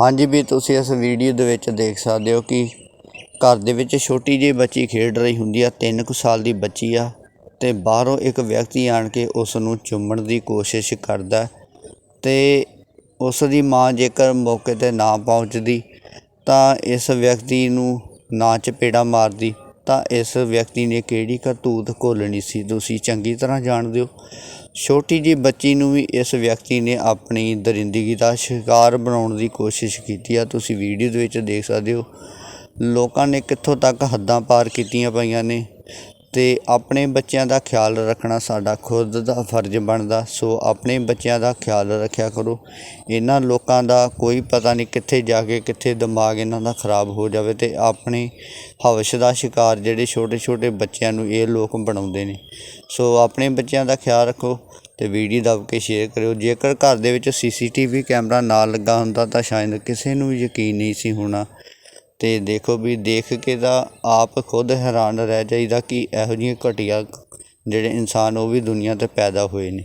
ਹਾਂਜੀ ਵੀ ਤੁਸੀਂ ਇਸ ਵੀਡੀਓ ਦੇ ਵਿੱਚ ਦੇਖ ਸਕਦੇ ਹੋ ਕਿ ਘਰ ਦੇ ਵਿੱਚ ਛੋਟੀ ਜਿਹੀ ਬੱਚੀ ਖੇਡ ਰਹੀ ਹੁੰਦੀ ਆ 3 ਕੁ ਸਾਲ ਦੀ ਬੱਚੀ ਆ ਤੇ ਬਾਹਰੋਂ ਇੱਕ ਵਿਅਕਤੀ ਆਣ ਕੇ ਉਸ ਨੂੰ ਚੁੰਮਣ ਦੀ ਕੋਸ਼ਿਸ਼ ਕਰਦਾ ਤੇ ਉਸ ਦੀ ਮਾਂ ਜੇਕਰ ਮੌਕੇ ਤੇ ਨਾ ਪਹੁੰਚਦੀ ਤਾਂ ਇਸ ਵਿਅਕਤੀ ਨੂੰ ਨਾ ਚਪੇੜਾ ਮਾਰਦੀ, ਤਾਂ ਇਸ ਵਿਅਕਤੀ ਨੇ ਕਿਹੜੀ ਕਰਤੂਤ ਘੋਲਣੀ ਸੀ? ਤੁਸੀਂ ਚੰਗੀ ਤਰ੍ਹਾਂ ਜਾਣਦੇ ਹੋ। ਛੋਟੀ ਜਿਹੀ ਬੱਚੀ ਨੂੰ ਵੀ ਇਸ ਵਿਅਕਤੀ ਨੇ ਆਪਣੀ ਦਰਿੰਦਗੀ ਦਾ ਸ਼ਿਕਾਰ ਬਣਾਉਣ ਦੀ ਕੋਸ਼ਿਸ਼ ਕੀਤੀ ਆ। ਤੁਸੀਂ ਵੀਡੀਓ ਦੇ ਵਿੱਚ ਦੇਖ ਸਕਦੇ ਹੋ। ਲੋਕਾਂ ਨੇ ਕਿੱਥੋਂ ਤੱਕ ਹੱਦਾਂ ਪਾਰ ਕੀਤੀਆਂ ਪਈਆਂ ਨੇ? ਅਤੇ ਆਪਣੇ ਬੱਚਿਆਂ ਦਾ ਖਿਆਲ ਰੱਖਣਾ ਸਾਡਾ ਖੁਦ ਦਾ ਫਰਜ਼ ਬਣਦਾ। ਸੋ ਆਪਣੇ ਬੱਚਿਆਂ ਦਾ ਖਿਆਲ ਰੱਖਿਆ ਕਰੋ। ਇਹਨਾਂ ਲੋਕਾਂ ਦਾ ਕੋਈ ਪਤਾ ਨਹੀਂ ਕਿੱਥੇ ਜਾ ਕੇ ਕਿੱਥੇ ਦਿਮਾਗ ਇਹਨਾਂ ਦਾ ਖਰਾਬ ਹੋ ਜਾਵੇ ਅਤੇ ਆਪਣੇ ਹਵਸ ਦਾ ਸ਼ਿਕਾਰ ਜਿਹੜੇ ਛੋਟੇ ਛੋਟੇ ਬੱਚਿਆਂ ਨੂੰ ਇਹ ਲੋਕ ਬਣਾਉਂਦੇ ਨੇ। ਸੋ ਆਪਣੇ ਬੱਚਿਆਂ ਦਾ ਖਿਆਲ ਰੱਖੋ ਅਤੇ ਵੀਡੀਓ ਦੱਬ ਕੇ ਸ਼ੇਅਰ ਕਰਿਓ। ਜੇਕਰ ਘਰ ਦੇ ਵਿੱਚ ਸੀਸੀਟੀਵੀ ਕੈਮਰਾ ਨਾ ਲੱਗਾ ਹੁੰਦਾ ਤਾਂ ਸ਼ਾਇਦ ਕਿਸੇ ਨੂੰ ਵੀ ਯਕੀਨ ਨਹੀਂ ਸੀ ਹੋਣਾ। ਅਤੇ ਦੇਖੋ ਵੀ ਦੇਖ ਕੇ ਤਾਂ ਆਪ ਖੁਦ ਹੈਰਾਨ ਰਹਿ ਜਾਈਦਾ ਕਿ ਇਹੋ ਜਿਹੀਆਂ ਘਟੀਆ ਜਿਹੜੇ ਇਨਸਾਨ ਉਹ ਵੀ ਦੁਨੀਆ ਤੇ ਪੈਦਾ ਹੋਏ ਨੇ।